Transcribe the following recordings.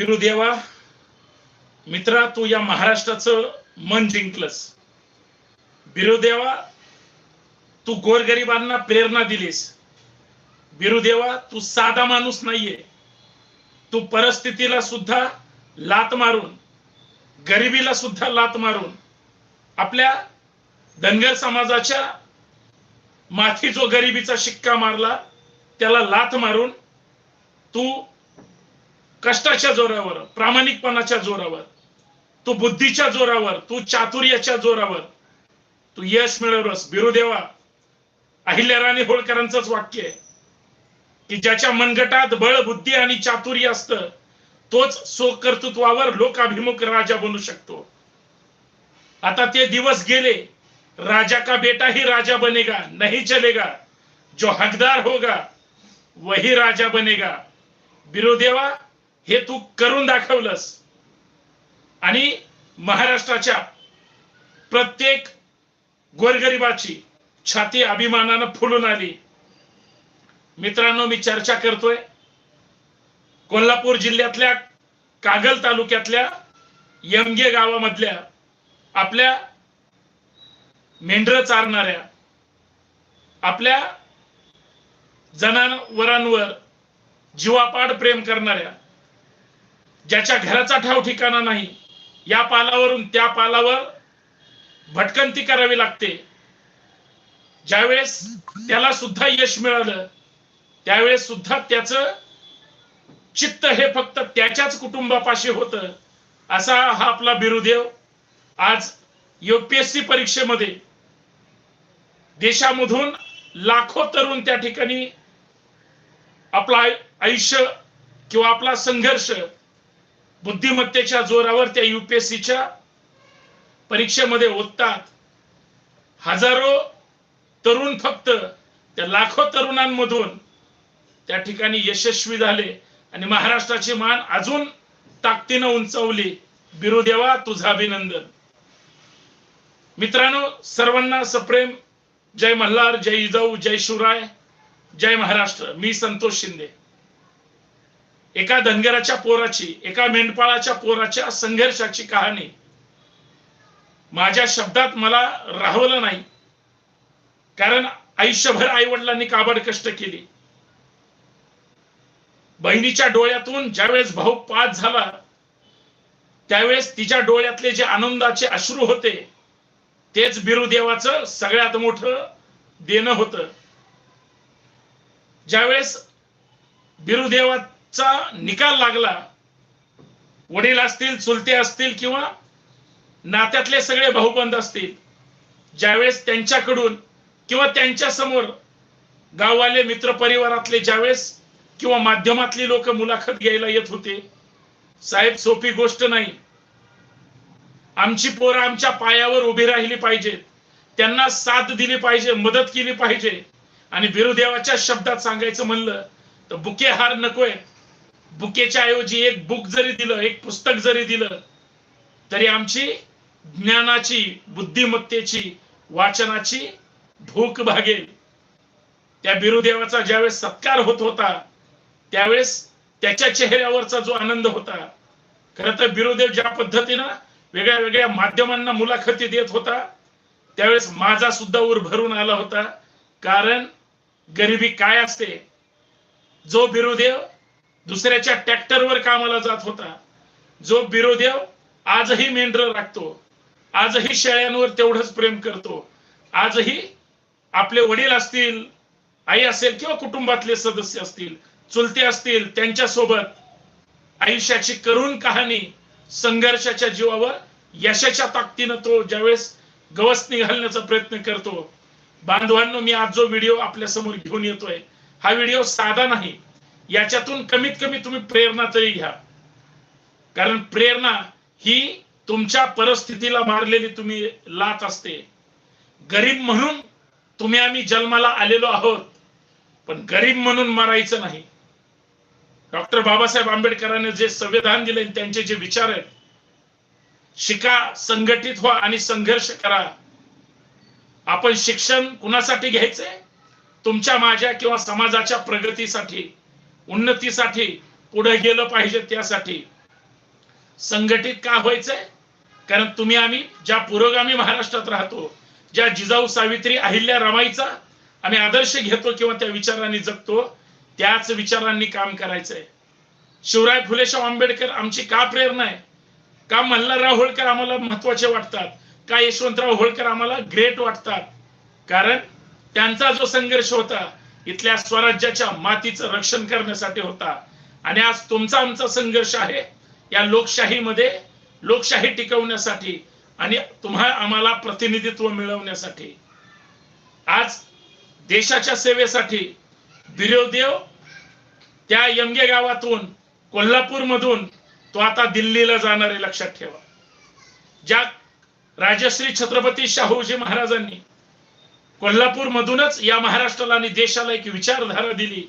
बिरुदेवा मित्रा तू या महाराष्ट्राचं मन जिंकलंस. बिरुदेवा तू गोरगरिबांना प्रेरणा दिलीस. बिरुदेवा तू साधा माणूस नाहीये. तू परिस्थितीला सुद्धा लात मारून गरिबीला सुद्धा लात मारून आपल्या धनगर समाजाच्या माथी जो गरिबीचा शिक्का मारला त्याला लाथ मारून तू कष्टाच्या जोरावर प्रामाणिकपणाच्या जोरावर तू बुद्धीच्या जोरावर तू चातुर्याच्या जोरावर तू यश मिळवलंस. बिरुदेवा अहिल्याराणी होळकरांचंच वाक्य आहे की ज्याच्या मनगटात बळ बुद्धी आणि चातुर्य असतं तोच स्वकर्तृत्वावर लोकाभिमुख राजा बनू शकतो. आता ते दिवस गेले राजा का बेटा ही राजा बनेगा नहीं चलेगा. जो हकदार होगा वही राजा बनेगा. बिरोदेवा हे तू करून दाखवलंस. आणि महाराष्ट्राच्या प्रत्येक गोरगरिबाची छाती अभिमानानं फुलून आली. मित्रांनो मी चर्चा करतोय. कोल्हापूर जिल्ह्यातल्या कागल तालुक्यातल्या यमगे गावामधल्या आपल्या मेंढर चारणाऱ्या आपल्या जनावरांवर जीवापाड प्रेम करणाऱ्या ज्याच्या घराचा ठाव ठिकाणा नाही या पालावरून त्या पालावर भटकंती करावी लागते. ज्यावेळेस त्याला सुद्धा यश मिळालं त्यावेळेस सुद्धा त्याच चित्त हे फक्त त्याच्याच कुटुंबापाशी होत असा हा आपला बिरुदेव आज युपीएससी परीक्षेमध्ये देशामधून लाखो तरुण त्या ठिकाणी आपला आयुष्य किंवा आपला संघर्ष बुद्धिमत्तेच्या जोरावर त्या युपीएससीच्या परीक्षेमध्ये ओततात. हजारो तरुण फक्त त्या लाखो तरुणांमधून त्या ठिकाणी यशस्वी झाले आणि महाराष्ट्राची मान अजून ताकदीनं उंचावली. बिरुदेवा तुझा अभिनंदन. मित्रांनो सर्वांना सप्रेम. जय मल्हार जय जिजाऊ जय शिवराय जय महाराष्ट्र. मी संतोष शिंदे. एका धनगराच्या पोराची एका मेंढपाळाच्या पोराच्या संघर्षाची कहाणी. माझ्या शब्दात मला राहवलं नाही. कारण आयुष्यभर आई वडिलांनी काबड कष्ट केली. बहिणीच्या डोळ्यातून ज्यावेळेस भाऊ पास झाला त्यावेळेस तिच्या डोळ्यातले जे आनंदाचे अश्रू होते तेच बिरुदेवाचं सगळ्यात मोठं देणं होतं. ज्यावेळेस चा निकाल लागला. वडील असतील चुलते असतील किंवा नात्यातले सगळे भाऊबंद असतील ज्यावेळेस त्यांच्याकडून किंवा त्यांच्यासमोर गाववाले मित्र परिवारातले ज्यावेळेस किंवा माध्यमातली लोक मुलाखत घ्यायला येत होते साहेब सोपी गोष्ट नाही. आमची पोरं आमच्या पायावर उभी राहिली पाहिजेत. त्यांना साथ दिली पाहिजे मदत केली पाहिजे. आणि बिरुदेवाच्या शब्दात सांगायचं म्हणलं तर बुके हार नकोय बुकेच्या ऐवजी एक बुक जरी दिलं एक पुस्तक जरी दिलं तरी आमची ज्ञानाची बुद्धिमत्तेची वाचनाची भूक भागेल. त्या बिरुदेवाचा ज्यावेळेस सत्कार होत होता त्यावेळेस त्याच्या चेहऱ्यावरचा जो आनंद होता खरं तर बिरुदेव ज्या पद्धतीनं वेगळ्या वेगळ्या माध्यमांना मुलाखती देत होता त्यावेळेस माझा सुद्धा उर भरून आला होता. कारण गरिबी काय असते? जो बिरुदेव दुसऱ्याच्या ट्रॅक्टरवर कामाला जात होता. जो बिरोदेव आजही मेंढर राखतो. आजही शेळ्यांवर तेवढंच प्रेम करतो. आजही आपले वडील असतील आई असेल किंवा कुटुंबातले सदस्य असतील चुलते असतील त्यांच्यासोबत आयुष्याची करुण कहाणी संघर्षाच्या जीवावर यशाच्या ताकदीनं तो ज्यावेळेस गवस निघालण्याचा प्रयत्न करतो. बांधवांनो मी आज जो व्हिडिओ आपल्यासमोर घेऊन येतोय हा व्हिडिओ साधा नाही याच्यातून कमीत कमी तुम्ही प्रेरणा तरी घ्या. कारण प्रेरणा ही तुमच्या परिस्थितीला मारलेली तुम्ही लात असते. गरीब म्हणून तुम्ही आम्ही जन्माला आलेलो आहोत पण गरीब म्हणून मारायचं नाही. डॉक्टर बाबासाहेब आंबेडकरांनी जे संविधान दिले त्यांचे जे विचार आहेत शिका संघटित व्हा आणि संघर्ष करा. आपण शिक्षण कुणासाठी घ्यायचंय? तुमच्या माझ्या किंवा समाजाच्या प्रगतीसाठी. उन्नतीसाठी पुढे गेलं पाहिजे त्यासाठी. संघटित का व्हायचंय? कारण तुम्ही आम्ही ज्या पुरोगामी महाराष्ट्रात राहतो ज्या जिजाऊ सावित्री अहिल्या रमाईचा आम्ही आदर्श घेतो किंवा त्या विचारांनी जगतो त्याच विचारांनी काम करायचंय. शिवराय फुलेशाव आंबेडकर आमची का प्रेरणा आहे? का मल्हारराव होळकर आम्हाला महत्त्वाचे वाटतात? का यशवंतराव होळकर आम्हाला ग्रेट वाटतात? कारण त्यांचा जो संघर्ष होता इथल्या स्वराज्याच्या मातीचं रक्षण करण्यासाठी होता. आणि आज तुमचा आमचा संघर्ष आहे या लोकशाहीमध्ये लोकशाही टिकवण्यासाठी आणि तुम्हा आम्हाला प्रतिनिधित्व मिळवण्यासाठी. आज देशाच्या सेवेसाठी बिरोदेव त्या यमगे गावातून कोल्हापूर मधून तो आता दिल्लीला जाणार आहे लक्षात ठेवा. ज्या राजश्री छत्रपती शाहूजी महाराजांनी कोल्हापूर मधूनच या महाराष्ट्राला आणि देशाला एक विचारधारा दिली.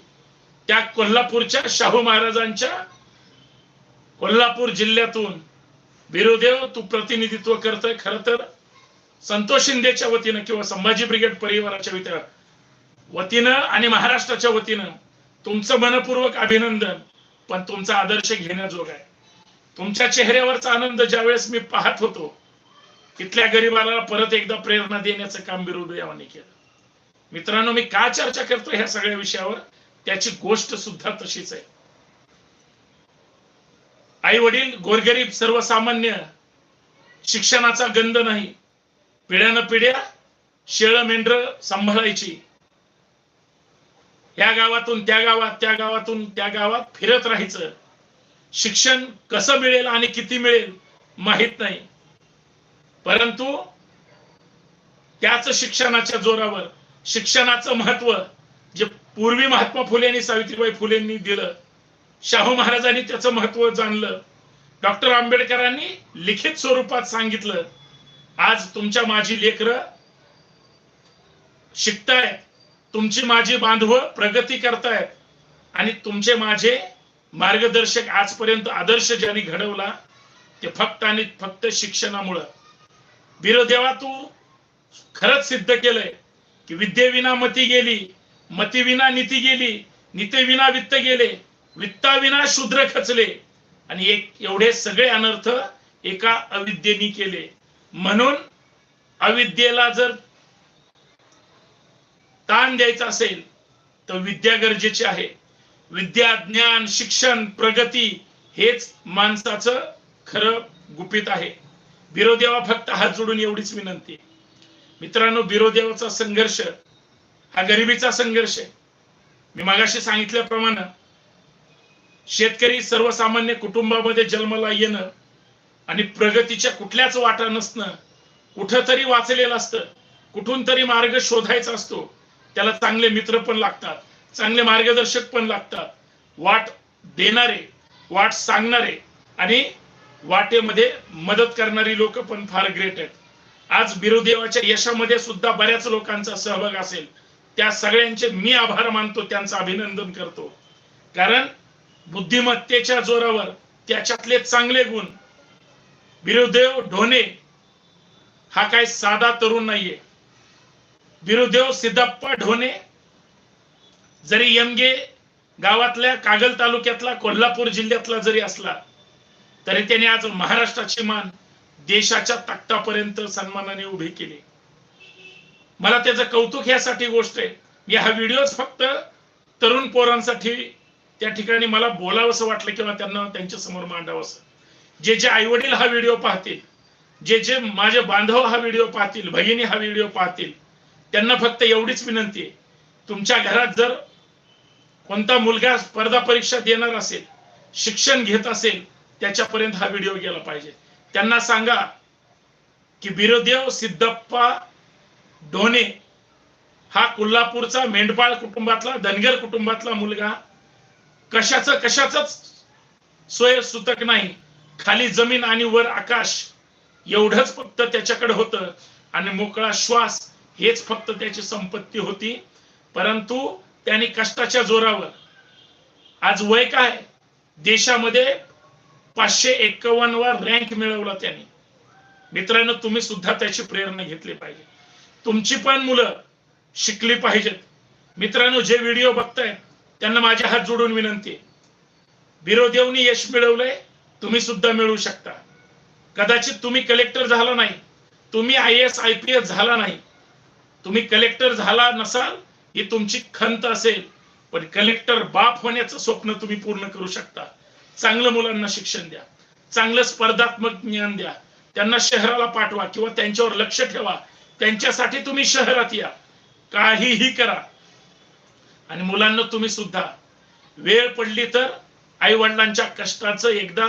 त्या कोल्हापूरच्या शाहू महाराजांच्या कोल्हापूर जिल्ह्यातून बिरोदेव तू प्रतिनिधित्व करतोय खर तर? संतोष शिंदेच्या वतीनं किंवा संभाजी ब्रिगेड परिवाराच्या वतीनं आणि महाराष्ट्राच्या वतीनं तुमचं मनपूर्वक अभिनंदन पण तुमचा आदर्श घेण्याजोग आहे. तुमच्या चेहऱ्यावरचा आनंद ज्यावेळेस मी पाहत होतो तिथल्या गरीबाला परत एकदा प्रेरणा देण्याचं काम बिरोदेवाने केलं. मित्रांनो मी का चर्चा करतो ह्या सगळ्या विषयावर? त्याची गोष्ट सुद्धा तशीच आहे. आई वडील गोरगरीब सर्वसामान्य शिक्षणाचा गंध नाही. पिढ्यानं पिढ्या शेळ मेंढर सांभाळायची. या गावातून त्या गावात त्या गावातून त्या गावात फिरत राहायचं. शिक्षण कसं मिळेल आणि किती मिळेल माहीत नाही. परंतु त्याच शिक्षणाच्या जोरावर शिक्षणाचं महत्त्व जे पूर्वी महात्मा फुले आणि सावित्रीबाई फुलेंनी दिलं शाहू महाराजांनी त्याचं महत्त्व जाणलं डॉक्टर आंबेडकरांनी लिखित स्वरूपात सांगितलं आज तुमच्या माझी लेकर शिकतायत तुमची माझी बांधव प्रगती करतायत आणि तुमचे माझे मार्गदर्शक आजपर्यंत आदर्श ज्यांनी घडवला ते फक्त आणि फक्त शिक्षणामुळं. बिरोदेवा तू. खरंच सिद्ध केलंय की विद्येविना मती गेली मतीविना नीती गेली नीतीविना वित्त गेले वित्ताविना शूद्र खचले. आणि एक एवढे सगळे अनर्थ एका अविद्येनी केले. म्हणून अविद्येला जर ताण द्यायचा असेल तर विद्या गरजेची आहे. विद्या ज्ञान शिक्षण प्रगती हेच माणसाचं खरं गुपित आहे. बिरोदेवा फक्त हात जोडून एवढीच विनंती मित्रांनो बिरोदेवाचा संघर्ष हा गरिबीचा संघर्ष आहे. मी मागाशी सांगितल्याप्रमाणे शेतकरी सर्वसामान्य कुटुंबामध्ये जन्माला येणं आणि प्रगतीच्या कुठल्याच वाटा नसणं कुठं तरी वाचलेलं असतं कुठून तरी मार्ग शोधायचा असतो त्याला चांगले मित्र पण लागतात चांगले मार्गदर्शक पण लागतात. वाट देणारे वाट सांगणारे आणि वाटेमध्ये मदत करणारी लोक पण फार ग्रेट आहेत. आज बिरुदेवाच्या यशामध्ये सुद्धा बऱ्याच लोकांचा सहभाग असेल. त्या सगळ्यांचे मी आभार मानतो त्यांचं अभिनंदन करतो. कारण बुद्धिमत्तेच्या जोरावर त्याच्यातले चांगले गुण बिरुदेव ढोणे हा काय साधा तरुण नाहीये. बिरुदेव सिद्धप्पा ढोणे जरी यमगे गावातल्या कागल तालुक्यातला कोल्हापूर जिल्ह्यातला जरी असला तरी त्याने आज महाराष्ट्राची मान देशाच्या तक्तापर्यंत सन्मानाने उभे केले. मला त्याचं कौतुक यासाठी गोष्ट आहे. मी हा व्हिडिओच फक्त तरुण पोरांसाठी त्या ठिकाणी मला बोलावंसं वाटलं किंवा त्यांना त्यांच्यासमोर मांडावंसं. जे जे आई वडील हा व्हिडिओ पाहतील जे जे माझे बांधव हा व्हिडिओ पाहतील भगिनी हा व्हिडिओ पाहतील त्यांना फक्त एवढीच विनंती आहे. तुमच्या घरात जर कोणता मुलगा स्पर्धा परीक्षा देणार असेल शिक्षण घेत असेल त्याच्यापर्यंत हा व्हिडिओ गेला पाहिजे. त्यांना सांगा की बिरोदेव सिद्धप्पा ढोणे हा कोल्हापूरचा मेंढपाळ कुटुंबातला धनगर कुटुंबातला मुलगा. कशाच कशाच सोय सुतक नाही. खाली जमीन आणि वर आकाश. एवढंच फक्त त्याच्याकडे होतं. आणि मोकळा श्वास हेच फक्त त्याची संपत्ती होती. परंतु त्यांनी कष्टाच्या जोरावर आज वय काय? देशामध्ये पाचशे एक्कावन्न वर रँक मिळवला त्यांनी. मित्रांनो तुम्ही सुद्धा त्याची प्रेरणा घेतली पाहिजे. तुमची पण मुलं शिकली पाहिजेत. मित्रांनो जे व्हिडिओ बघताय त्यांना माझे हात जोडून विनंती आहे. यश मिळवलंय तुम्ही सुद्धा मिळवू शकता. कदाचित तुम्ही कलेक्टर झाला नाही. तुम्ही I S I P S झाला नाही. तुम्ही कलेक्टर झाला नसाल ही तुमची खंत असेल. पण कलेक्टर बाप होण्याचं स्वप्न तुम्ही पूर्ण करू शकता. चांगलं मुलांना शिक्षण द्या. चांगलं स्पर्धात्मक ज्ञान द्या. त्यांना शहराला पाठवा किंवा त्यांच्यावर लक्ष ठेवा. त्यांच्यासाठी तुम्ही शहरात या. काहीही करा. आणि मुलांना तुम्ही सुद्धा. वेळ पडली तर आई वडिलांच्या कष्टाचं एकदा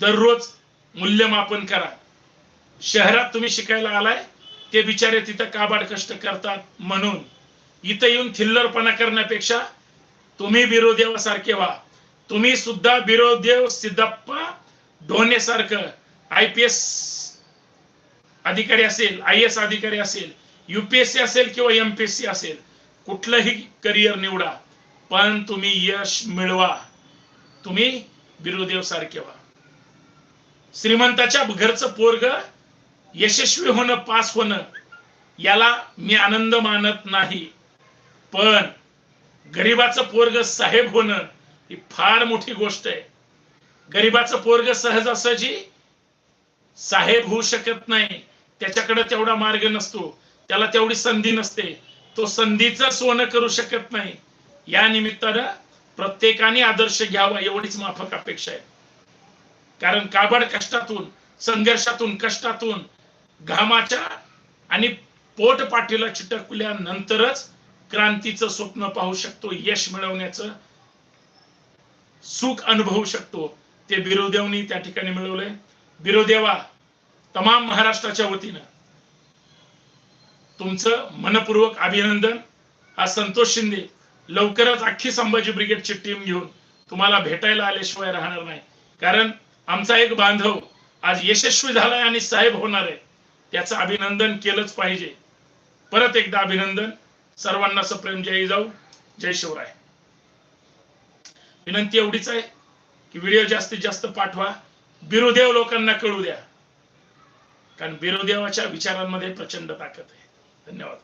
दररोज मूल्यमापन करा. शहरात तुम्ही शिकायला आलाय ते बिचारे तिथं काबाड कष्ट करतात म्हणून. इथं येऊन थिल्लरपणा करण्यापेक्षा तुम्ही बिरोदेवासारखे व्हा. तुम्ही सुद्धा बिरोदेव सिद्धप्पा ढोणेसारखं. आय पी एस अधिकारी असेल आय एस अधिकारी असेल युपीएससी असेल किंवा एमपीएससी असेल कुठलंही करिअर निवडा पण तुम्ही यश मिळवा. तुम्ही बिरुदेव सारखे व्हा. श्रीमंताच्या घरचं पोरग यशस्वी होणं पास होणं याला मी आनंद मानत नाही. पण गरीबाचं पोरग साहेब होणं ही फार मोठी गोष्ट आहे. गरीबाचं पोरग सहजासहजी साहेब होऊ शकत नाही त्याच्याकडे तेवढा मार्ग नसतो त्याला तेवढी संधी नसते तो संधीचं सोनं करू शकत नाही. या निमित्तानं प्रत्येकाने आदर्श घ्यावा एवढीच माफक अपेक्षा आहे. कारण काबड कष्टातून संघर्षातून कष्टातून घामाच्या आणि पोट पाठीला चिटकल्यानंतरच क्रांतीचं स्वप्न पाहू शकतो यश मिळवण्याचं सुख अनुभवू शकतो. ते बिरोदेवनी त्या ठिकाणी मिळवलंय. बिरोदेवा तमाम महाराष्ट्राच्या वतीनं तुमचं मनपूर्वक अभिनंदन. हा संतोष शिंदे लवकरच अख्खी संभाजी ब्रिगेडची टीम घेऊन तुम्हाला भेटायला आल्याशिवाय राहणार नाही. कारण आमचा एक बांधव आज यशस्वी झालाय आणि साहेब होणार आहे. त्याचं अभिनंदन केलंच पाहिजे. परत एकदा अभिनंदन. सर्वांना सप्रेम. जय जाऊ. जय शिवराय. विनंती एवढीच आहे की व्हिडिओ जास्तीत जास्त पाठवा. बिरुदेव लोकांना कळू द्या. कारण बिरुदेवाच्या विचारांमध्ये प्रचंड ताकद आहे. धन्यवाद.